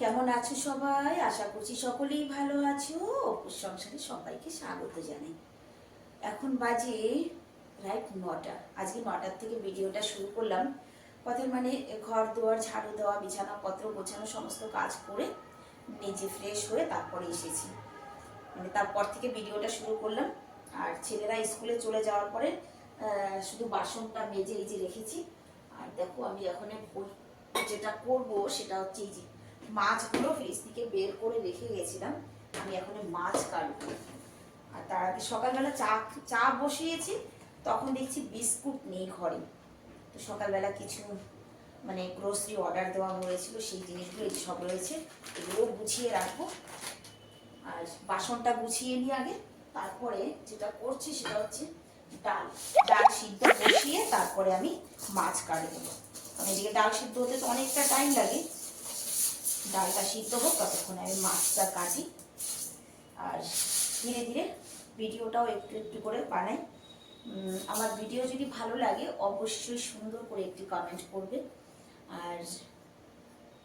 কেমন আছো সবাই? আশা করছি সকলেই ভালো আছো। অপুর সংসারে সবাইকে স্বাগত জানাই। এখন বাজে রাইট নটা। আজকে নটার থেকে ভিডিওটা শুরু করলাম। পথের মানে ঘর দুয়ার, ঝাড়ু দেওয়া, বিছানাপত্র গোছানো, সমস্ত কাজ করে নিজে ফ্রেশ হয়ে তারপরে এসেছি। মানে তারপর থেকে ভিডিওটা শুরু করলাম। আর ছেলেরা স্কুলে চলে যাওয়ার পরে শুধু বাসনটা মেজে এই যে রেখেছি। আর দেখো আমি এখন যেটা করব সেটা হচ্ছে এই যে মাছগুলো ফ্রিজ থেকে বের করে রেখে গেছিলাম। আমি এখন মাছ কাটবো। আর তার আগে সকালবেলা চা চা বসিয়েছি, তখন দেখছি বিস্কুট নেই ঘরে। তো সকালবেলা কিছু মানে গ্রোসারি অর্ডার দেওয়া হয়েছিল, সেই জিনিসগুলো এই সব রয়েছে এগুলো গুছিয়ে রাখব। আর বাসনটা গুছিয়ে নিই আগে। তারপরে যেটা করছি সেটা হচ্ছে ডাল। ডাল সিদ্ধ বসিয়ে তারপরে আমি মাছ কাটবো। কারণ এদিকে ডাল সিদ্ধ হতে তো অনেকটা টাইম লাগে। ডালটা সিদ্ধ হোক, ততক্ষণে আমি মাছটা কাটি। আর ধীরে ধীরে ভিডিওটাও একটু একটু করে বানাই। আমার ভিডিও যদি ভালো লাগে, অবশ্যই সুন্দর করে একটি কমেন্ট করবে। আর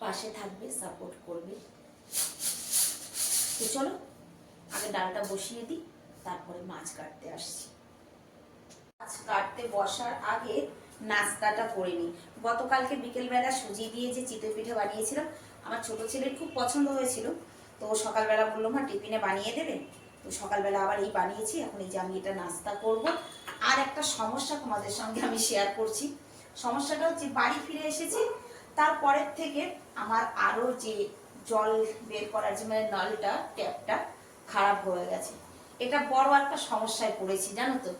পাশে থাকবে সাপোর্ট করবে। তো চলো, আগে ডালটা বসিয়ে দিই, তারপরে মাছ কাটতে আসছি। মাছ কাটতে বসার আগে নাস্তাটা করে নিই। গতকালকে বিকেলবেলা সুজি দিয়ে যে চিতই পিঠে বানিয়েছিলাম আমার ছোট ছেলের খুব পছন্দ হয়েছিল। তো সকালবেলা বলল, মা, টিফিনে বানিয়ে দেবে? তো সকালবেলা আবার এই বানিয়েছি। এখন এই যে আমি এটা নাস্তা করব। আর একটা সমস্যা তোমাদের সঙ্গে আমি শেয়ার করছি। সমস্যাটা হচ্ছে বাড়ি ফিরে এসেছি। তারপরের থেকে আমার আরও যে জল বের করার যে মানে নলটা, ট্যাপটা খারাপ হয়ে গেছে। এটা বড় একটা সমস্যায় পড়েছি, জানো তো।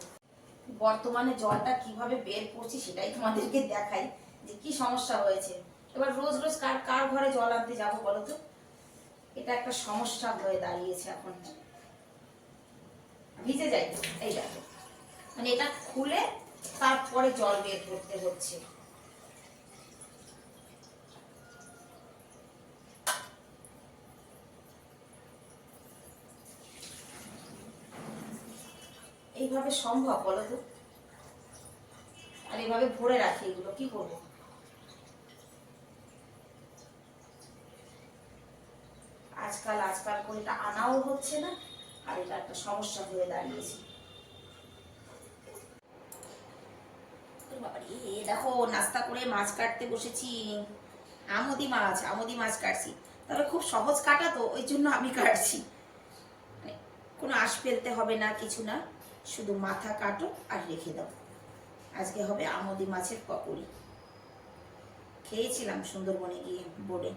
বর্তমানে জলটা কীভাবে বের করছি সেটাই তোমাদেরকে দেখাই যে কি সমস্যা হয়েছে। এবার রোজ রোজ কার কার ঘরে জল আনতে যাব বলো তো? এটা একটা সমস্যা হয়ে দাঁড়িয়েছে এখন। ভিজে যাই, এই দেখো। মানে এটা খুলে তারপরে জল বের করতে হচ্ছে। এইভাবে সম্ভব বলো তো? আর এইভাবে ভরে রাখি এগুলো, কি করব? করে এটা আনাও হচ্ছে না, আর এটা একটা সমস্যা হয়ে দাঁড়িয়েছে। দেখো, নাস্তা করে মাছ কাটতে বসেছি। আমদি মাছ আমদি মাছ কাটছি। তবে খুব সহজ কাটা তো, ওই জন্য আমি কাটছি। মানে কোনো আঁশ ফেলতে হবে না, কিছু না। শুধু মাথা কাটো আর রেখে দাও। আজকে হবে আমদি মাছের পকোড়ি। খেয়েছিলাম সুন্দরবনে গিয়ে বোর্ডে।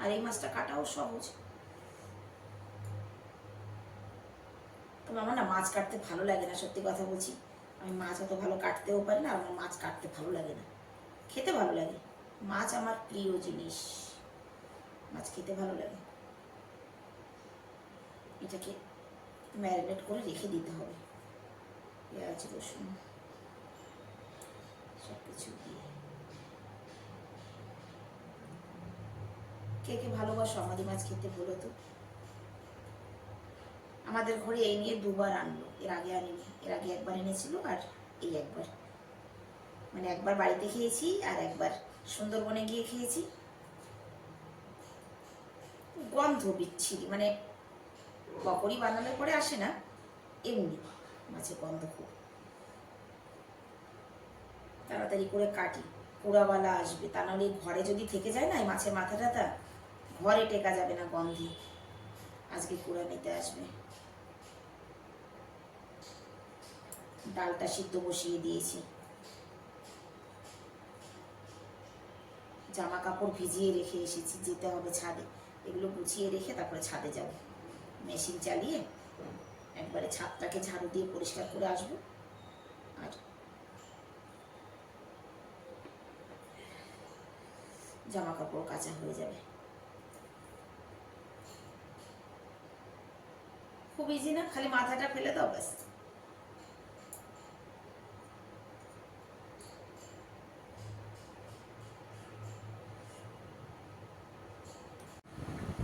আর এই মাছটা কাটাও সহজ। তবে আমার না মাছ কাটতে ভালো লাগে না, সত্যি কথা বলছি। আমি মাছ অত ভালো কাটতেও পারি না আমার মাছ কাটতে ভালো লাগে না। খেতে ভালো লাগে। মাছ আমার প্রিয় জিনিস। মাছ খেতে ভালো লাগে। এটাকে ম্যারিনেট করে রেখে দিতে হবে। পেঁয়াজ, রসুন সব কিছু দিয়ে। কে কে ভালোবাসো? আমাদের মাছ খেতে বলো তো। আমাদের ঘরে এই নিয়ে দুবার আনলো। এর আগে আনিনি, এর আগে একবার এনেছিল আর এই একবার। মানে একবার বাড়িতে খেয়েছি আর একবার সুন্দরবনে গিয়ে খেয়েছি। গন্ধ বিচ্ছিরি মানে পকড়ি বানানোর পরে আসে না, এমনি মাছের গন্ধ খুব। তাড়াতাড়ি করে কাটি, পোড়াওয়ালা আসবে। তা নাহলে ঘরে যদি থেকে যায় না, এই মাছের মাথাটা তা ঘরে টেকা যাবে না গন্ধে। আজকে কুড়া নিতে আসবে। ডালটা সিদ্ধ বসিয়ে দিয়েছি। জামা কাপড় ভিজিয়ে রেখে এসেছি, যেতে হবে ছাদে। এগুলো গুছিয়ে রেখে তারপরে ছাদে যাব। মেশিন চালিয়ে একবারে ছাদটাকে ঝাড়ু দিয়ে পরিষ্কার করে আসব। আর জামা কাপড় কাঁচা হয়ে যাবে। খুব ইজি না? খালি মাথাটা ফেলে দাও ব্যাস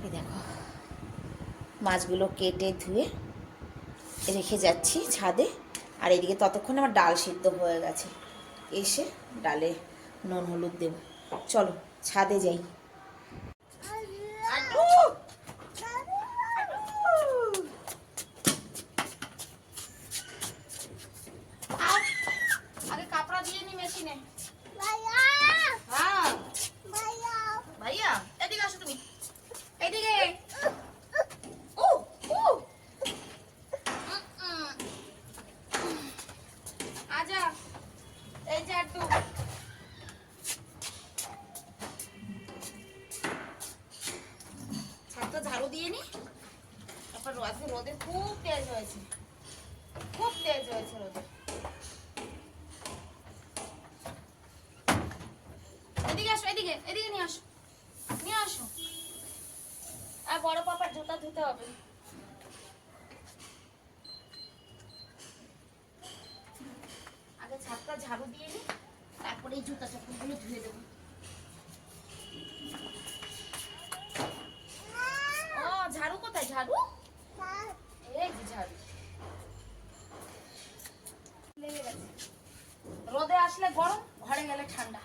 এই দেখো মাছগুলো কেটে ধুয়ে রেখে যাচ্ছি ছাদে। আর এদিকে ততক্ষণ আমার ডাল সিদ্ধ হয়ে গেছে। এসে ডালে নুন, হলুদ দেব। চলো, ছাদে যাই আর এদিকে আসো তুমি এদিকে ও ও উম, উম। আজা এই যে একটু ছাদটা ঝাড়ু দিয়ে নি তারপর আজকে রোদে খুব তেজ হয়েছে খুব তেজ হয়েছে রোদে এদিকে আসো এদিকে এদিকে নিয়ে আসো নিয়ে আসো আর বড় পাপার জুতা ধুতে হবে আগে ছাদটা ঝাড়ু দিয়ে নিই তারপরে এই জুতা চপ্পলগুলো ধুয়ে দেবো ও ঝাড়ু কোথায় ঝাড়ু এই যে ঝাড়ু লেগে গেছে। রোদে আসলে গরম ঘরে গেলে ঠান্ডা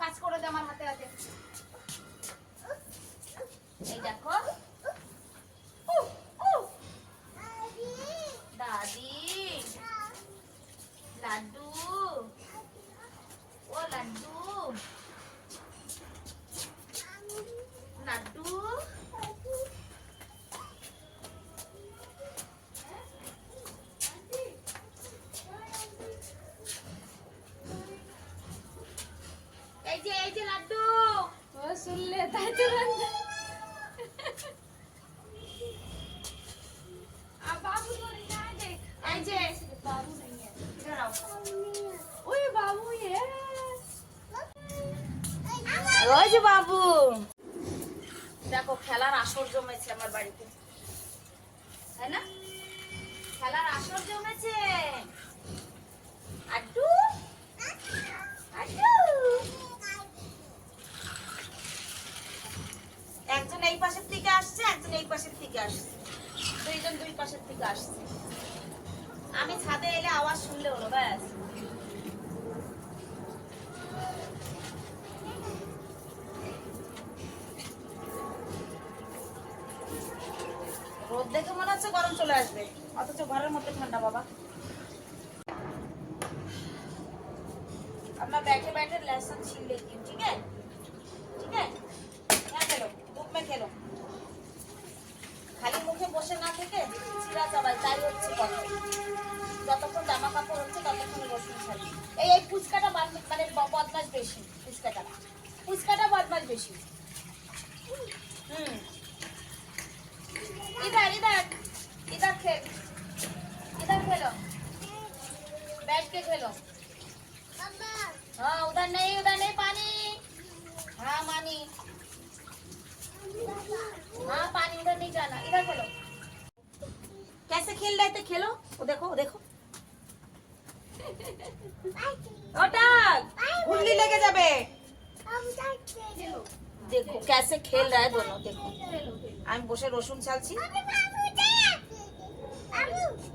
কাজ করে দে আমার হাতে হাতে এই দেখো উহ, উহ। দাদি লাড্ডু ও লাড্ডু লাড্ডু এই যে এই যে লাড্ডু ও শুনলে তাই তো বলছে। আর বাবু বলে না দেখ এই যে বাবু নেই है। দাঁড়াও ওই বাবু ये যে বাবু। দেখো, খেলার আসর জমেছে আমার বাড়িতে। তাই না? খেলার আসর জমেছে। আড্ডু। একজন এই পাশের থেকে আসছে, একজন এই পাশের থেকে আসছে। দুইজন দুই পাশের থেকে আসছে। আমি ছাদে এলে আওয়াজ শুনলে হলো, ব্যাস। রোদ দেখে মনে হচ্ছে গরম চলে আসবে অথচ ঘরের মধ্যে ঠান্ডা বাবা अपना बैठे बैठे लहसुन छील लेती हूँ ठीक है ठीक है यहाँ खेलो धूप में खेलो খালি মুখে বসে না থেকে চিরা চাবাই তাই হচ্ছে কথা যতক্ষণ জামা কাপড় হচ্ছে ততক্ষণ রসুন ছাড়ি এই এই ফুচকাটা বাদ- মানে ব- বদমাস বেশি ফুচকাটা ফুচকাটা বদমাস বেশি হুম इधर इधर इधर खेल इधर खेलो बैठ के खेलो हाँ उधर नहीं उधर नहीं पानी हाँ मानी हाँ पानी उधर नहीं जाना इधर खेलो कैसे खेल रहे थे खेलो वो देखो वो देखो ওটাক গুল্লি লেগে যাবে দেখো कैसे खेल रहा है दोनों देखो আমি বসে রসুন ছালছি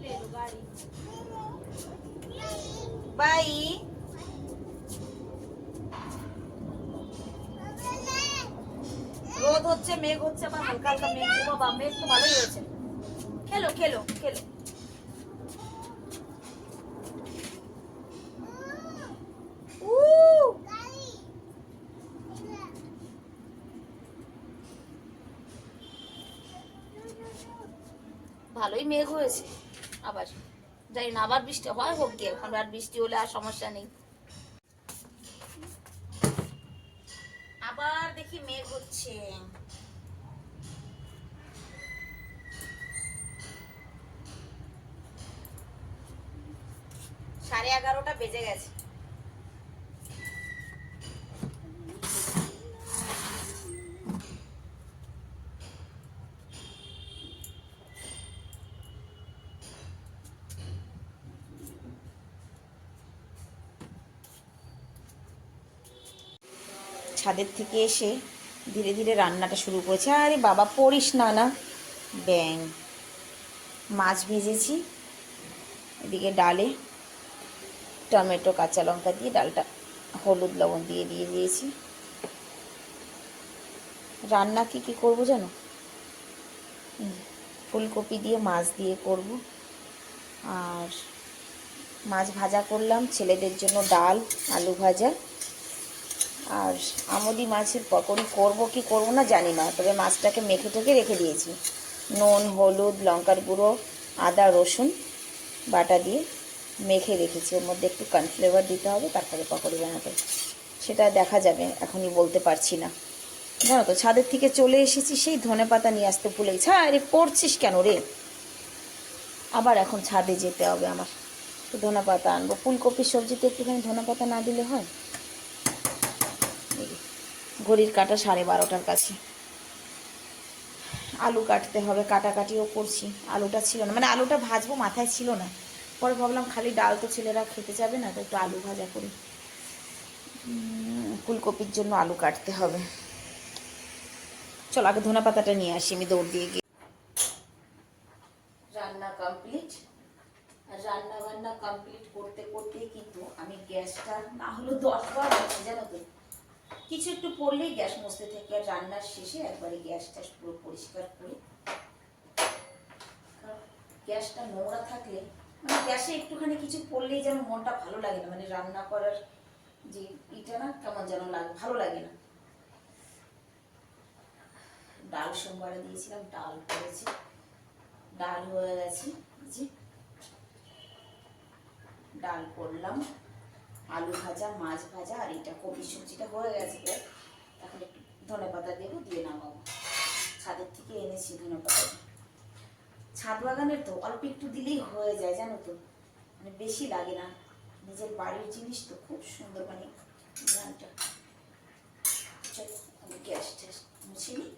ले लो गाड़ी বাই রোদ হচ্ছে মেঘ হচ্ছে আবার হালকা হালকা মেঘ ও বাবা মেঘ তো ভালোই হয়েছে খেলো খেলো খেলো ভালোই মেঘ হয়েছে। আবার জানি না, আবার বৃষ্টি হয় হোক গিয়ে, এখন আর বৃষ্টি হলে আর সমস্যা নেই। আবার দেখি মেঘ হচ্ছে। সাড়ে এগারোটা বেজে গেছে। ছাদের থেকে এসে ধীরে ধীরে রান্নাটা শুরু করেছে। আরে বাবা, পড়িস না না। ব্যাং। মাছ ভেজেছি। এদিকে ডালে টমেটো, কাঁচা লঙ্কা দিয়ে ডালটা হলুদ লবণ দিয়ে দিয়ে দিয়েছি। রান্না কি কি করব জানো? ফুলকপি দিয়ে মাছ দিয়ে করব। আর মাছ ভাজা করলাম। ছেলেদের জন্য ডাল, আলু ভাজা। আর আমদি মাছের পকোড়ি করব কি করব না জানি না, তবে মাছটাকে মেখে টেকে রেখে দিয়েছি। নুন, হলুদ, লঙ্কার গুঁড়ো, আদা, রসুন বাটা দিয়ে মেখে রেখেছি। ওর মধ্যে একটু কর্নফ্লেভার দিতে হবে, তারপরে পকোড়ি বানাতে সেটা দেখা যাবে, এখনই বলতে পারছি না। জানো তো, ছাদের থেকে চলে এসেছি, সেই ধনে পাতা নিয়ে আসতে ভুলে গেছি হ্যাঁ রে পড়ছিস কেন রে? আবার এখন ছাদে যেতে হবে আমার। ধনে পাতা আনব। ফুলকপির সবজিতে একটুখানি ধনে পাতা না দিলে হয়? ঘড়ির কাটা সাড়ে বারোটার কাছে। আলু কাটতে হবে, কাটাকাটিও করছি। আলুটা ছিল না মানে আলুটা ভাজবো মাথায় ছিল না। পরে ভাবলাম খালি ডাল তো ছেলেরা খেতে যাবে না, তো একটু আলু ভাজা করি। ফুলকপির জন্য আলু কাটতে হবে। চল আগে ধনে পাতাটা নিয়ে আসি, আমি দৌড় দিয়ে গিয়ে। রান্না কমপ্লিট রান্না বান্না কমপ্লিট করতে করতে কিন্তু আমি গ্যাসটা না হলেও দশবার হচ্ছে জানো তো? কিছু একটু পড়লেই গ্যাস মুছতে থেকে আর রান্নার শেষে একবারে গ্যাসটা পুরো পরিষ্কার করে। গ্যাসটা নোংরা থাকলে মানে গ্যাসে একটুখানি কিছু পড়লেই যেন মনটা ভালো লাগে না মানে রান্না করার যে ইটা না কেমন যেন লাগে, ভালো লাগে না। ডাল সোমবারে দিয়েছিলাম, ডাল করেছি। ডাল হয়ে গেছে ডাল করলাম। আলু ভাজা, মাছ ভাজা, আর এটা কপি সবজিটা হয়ে গেছে। এখন একটু ধনে পাতা দেবো, দিয়ে নামাবো। ছাদের থেকে এনেছি ধনে পাতা। ছাদ বাগানের তো অল্প একটু দিলেই হয়ে যায়, জানো তো। মানে বেশি লাগে না। নিজের বাড়ির জিনিস তো খুব সুন্দর মানে গানটা গ্যাস ট্যাস মুছে নিই।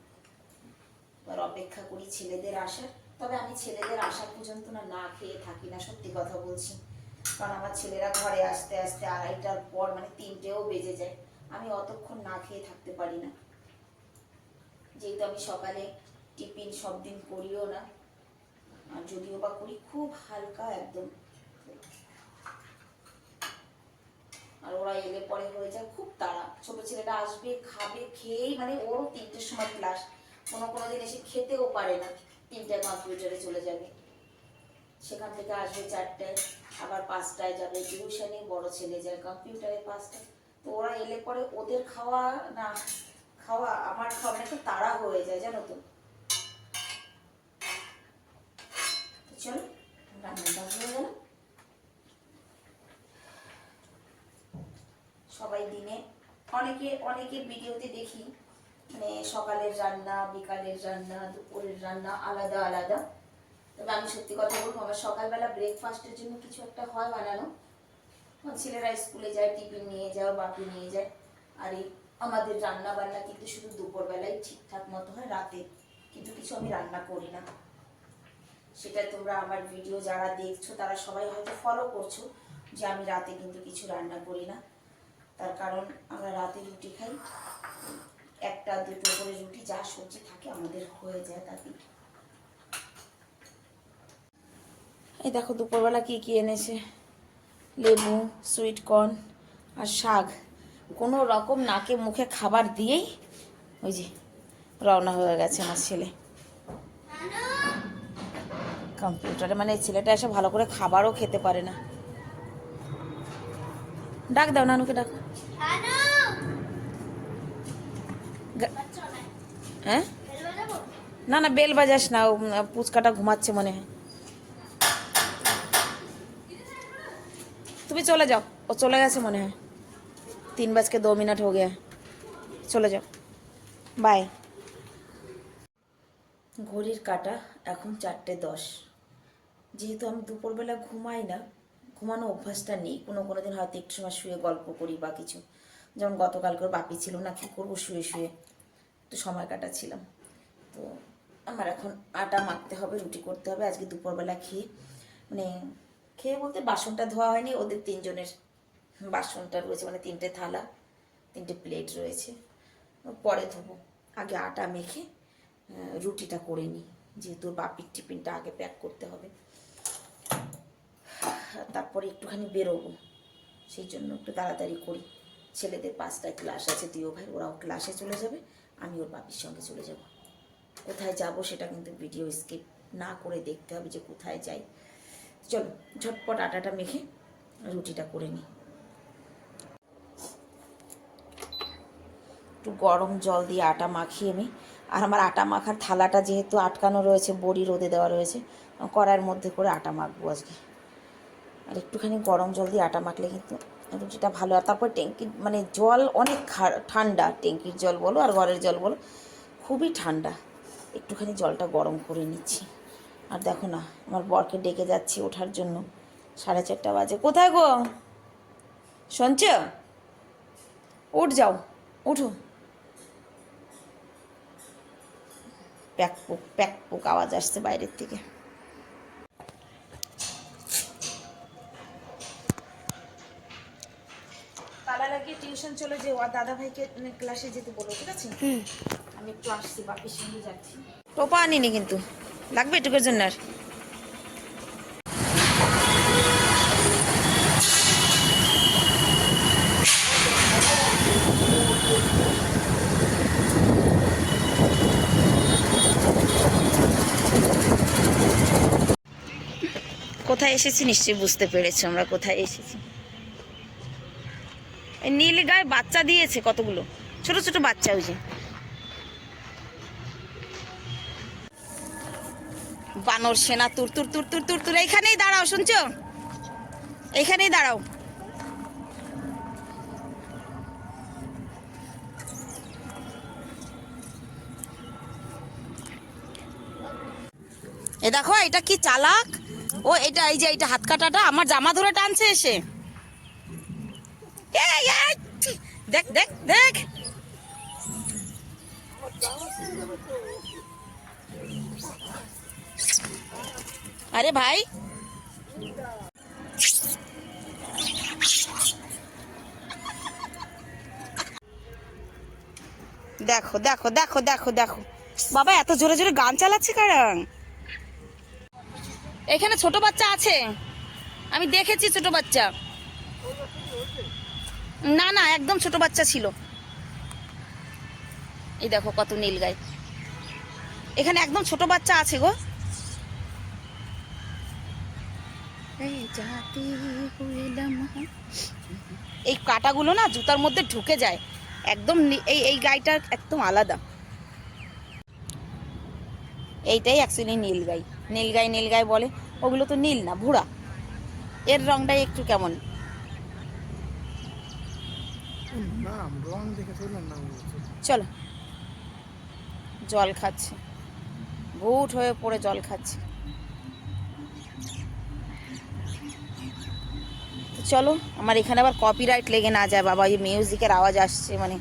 এবার অপেক্ষা করি ছেলেদের আসার। তবে আমি ছেলেদের আসা পর্যন্ত না না খেয়ে থাকি না, সত্যি কথা বলছি। কারণ আমার ছেলেরা ঘরে আসতে আসতে আড়াইটার পর মানে তিনটেও বেজে যায়। আমি অতক্ষণ না খেয়ে থাকতে পারি না। যেহেতু আমি সকালে টিফিন সব দিন করিও না, আর যদিও বা করি, খুব হালকা একদম। আর ওরা এলে পরে হয়ে যায়, খুব তাড়া। ছোট ছেলেটা আসবে, খাবে, খেয়েই মানে ওরও তিনটের সময় ক্লাস কোনো কোনো দিন এসে খেতেও পারে না। তিনটায় কম্পিউটারে চলে যাবে। সেখান থেকে আসবে চারটায় আবার পাঁচটায় যাবে। টিউশনে, বড় ছেলে যায় কম্পিউটারে পাঁচটায়। তো ওরা এলে পরে ওদের খাওয়া না, খাওয়া আমার খাওয়া মানে একটু তাড়া হয়ে যায়, জানো তো চলো, রান্নাটা হয়ে গেল। সবাই দিনে, অনেকে, অনেকের ভিডিওতে দেখি মানে সকালের রান্না, বিকালের রান্না, দুপুরের রান্না আলাদা আলাদা। তবে আমি সত্যি কথা বলব, আমার সকালবেলা ব্রেকফাস্টের জন্য কিছু একটা হয় বানানো। ছেলেরা স্কুলে যায়, টিফিন নিয়ে যায়, বাপি নিয়ে যায়। আর এই আমাদের রান্না বান্না কিন্তু শুধু দুপুরবেলায় ঠিকঠাক মতো হয়, রাতে কিন্তু কিছু আমি রান্না করি না। সেটা তোমরা আমার ভিডিও যারা দেখছ, তারা সবাই হয়তো ফলো করছ যে আমি রাতে কিন্তু কিছু রান্না করি না। তার কারণ আমরা রাতে রুটি খাই, একটা দুটো করে রুটি যা সবজি থাকে আমাদের হয়ে যায় তাতে। এই দেখো দুপুরবেলা কি কি এনেছে? লেবু সুইট কর্ন আর শাক। কোনো রকম নাকে মুখে খাবার দিয়েই ওই যে রওনা হয়ে গেছে আমার ছেলে। কম্পিউটারে মানে ছেলেটা এসে ভালো করে খাবারও খেতে পারে না। ডাক দাও নানুকে ডাক। হ্যাঁ? না না বেল বাজাস না পুচকাটা ঘুমাচ্ছে মনে হয়। তুমি চলে যাও। ও চলে গেছে মনে হয়। তিন বাজকে দু মিনিট হয়ে গিয়ে চলে যাও। বাই ঘড়ির কাটা এখন চারটে দশ। যেহেতু আমি দুপুরবেলা ঘুমাই না ঘুমানো অভ্যাসটা নেই। কোনো কোনো দিন হয়তো একটু সময় শুয়ে গল্প করি বা কিছু। যেমন গতকালকে বাপি ছিল না, কী করব শুয়ে শুয়ে? একটু সময় কাটাচ্ছিলাম। তো আমার এখন আটা মাখতে হবে, রুটি করতে হবে। আজকে দুপুরবেলা খেয়ে মানে খেয়ে বলতে বাসনটা ধোয়া হয়নি, ওদের তিনজনের বাসনটা রয়েছে মানে তিনটে থালা, তিনটে প্লেট রয়েছে। পরে ধোবো। আগে আটা মেখে রুটিটা করে নিই, যেহেতু বাপির টিফিনটা আগে প্যাক করতে হবে। তারপরে একটুখানি বেরোবো, সেই জন্য একটু তাড়াতাড়ি করি। ছেলেদের পাঁচটায় ক্লাস আছে, দিও ভাই, ওরাও ক্লাসে চলে যাবে, আমি ওর বাপির সঙ্গে চলে যাব। কোথায় যাব সেটা কিন্তু ভিডিও স্কিপ না করে দেখতে হবে যে কোথায় যাই। চলো, ঝটপট আটাটা মেখে রুটিটা করে নিই। একটু গরম জল দিয়ে আটা মাখিয়ে নিই। আর আমার আটা মাখার থালাটা যেহেতু আটকানো রয়েছে, বড়ি রোদে দেওয়া রয়েছে, কড়াইয়ের মধ্যে করে আটা মাখবো আজকে। আর একটুখানি গরম জল দিয়ে আটা মাখলে কিন্তু রুটিটা ভালো। আর তারপর ট্যাঙ্কির মানে জল অনেক ঠান্ডা, ট্যাঙ্কির জল বলো আর ঘরের জল বলো, খুবই ঠান্ডা। একটুখানি জলটা গরম করে নিচ্ছি। আর দেখো না আমার বরকে ডেকে যাচ্ছি ওঠার জন্য। সাড়ে চারটা বাজে। কোথায় গো? শুনছ? উঠ যাও উঠো। প্যাক পুক প্যাক পুক আওয়াজ আসছে বাইরের থেকে। তালা লাগিয়ে টিউশন চলে যে আর দাদা ভাইকে ক্লাসে যেতে বলো ঠিক আছে? আমি একটু আসছি বাপির সঙ্গে যাচ্ছি। টোপা আনিনি কিন্তু। লাগবে এটুকুর জন্য আর। কোথায় এসেছি নিশ্চয়ই বুঝতে পেরেছি, আমরা কোথায় এসেছি? নীল গায়ে বাচ্চা দিয়েছে কতগুলো? ছোট ছোট বাচ্চা ওই যে। বানর সেনা, তুর তুর তুর তুর তুর তুর। এইখানেই দাঁড়াও, শুনছো? এইখানেই দাঁড়াও। এ দেখো, এটা কি চালাক? ও, এটা এই যে এটা হাত কাটাটা আমার জামা ধরে টানছে এসে। দেখ দেখ দেখ। আরে ভাই। দেখো দেখো দেখো দেখো দেখো। বাবা এত জোরে জোরে গান চালাচ্ছে কারণ এখানে ছোট বাচ্চা আছে। আমি দেখেছি ছোট বাচ্চা। না না একদম ছোট বাচ্চা ছিল। এই দেখো কত নীল গাই এখানে একদম ছোট বাচ্চা আছে গো। এই কাটাগুলো না জুতার মধ্যে ঢুকে যায়। একদম এই এই গাইটা একদম আলাদা। এইটাই অ্যাকচুয়ালি নীল গাই। নীল গাই নীল গাই বলে। ওগুলো তো নীল না ভুড়া এর রংটাই একটু কেমন? চলো। জল খাচ্ছে। ভুট হয়ে পড়ে জল খাচ্ছে। চলো, আমার এখানে আবার কপিরাইট লেগে না যায়, বাবা, এই মিউজিকের আওয়াজ আসছে মানে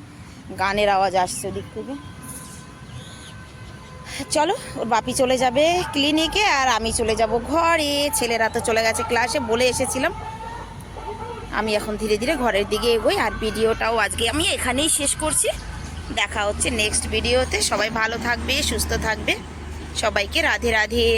গানের আওয়াজ আসছে ওদিক থেকে। চলো, ওর বাপি চলে যাবে ক্লিনিকে আর আমি চলে যাব ঘরে। ছেলেরা তো চলে গেছে ক্লাসে বলে এসেছিলাম। আমি এখন ধীরে ধীরে ঘরের দিকে এগোই, আর ভিডিওটাও আজকে আমি এখানেই শেষ করছি। দেখা হচ্ছে নেক্সট ভিডিওতে সবাই ভালো থাকবে, সুস্থ থাকবে। সবাইকে রাধে রাধে।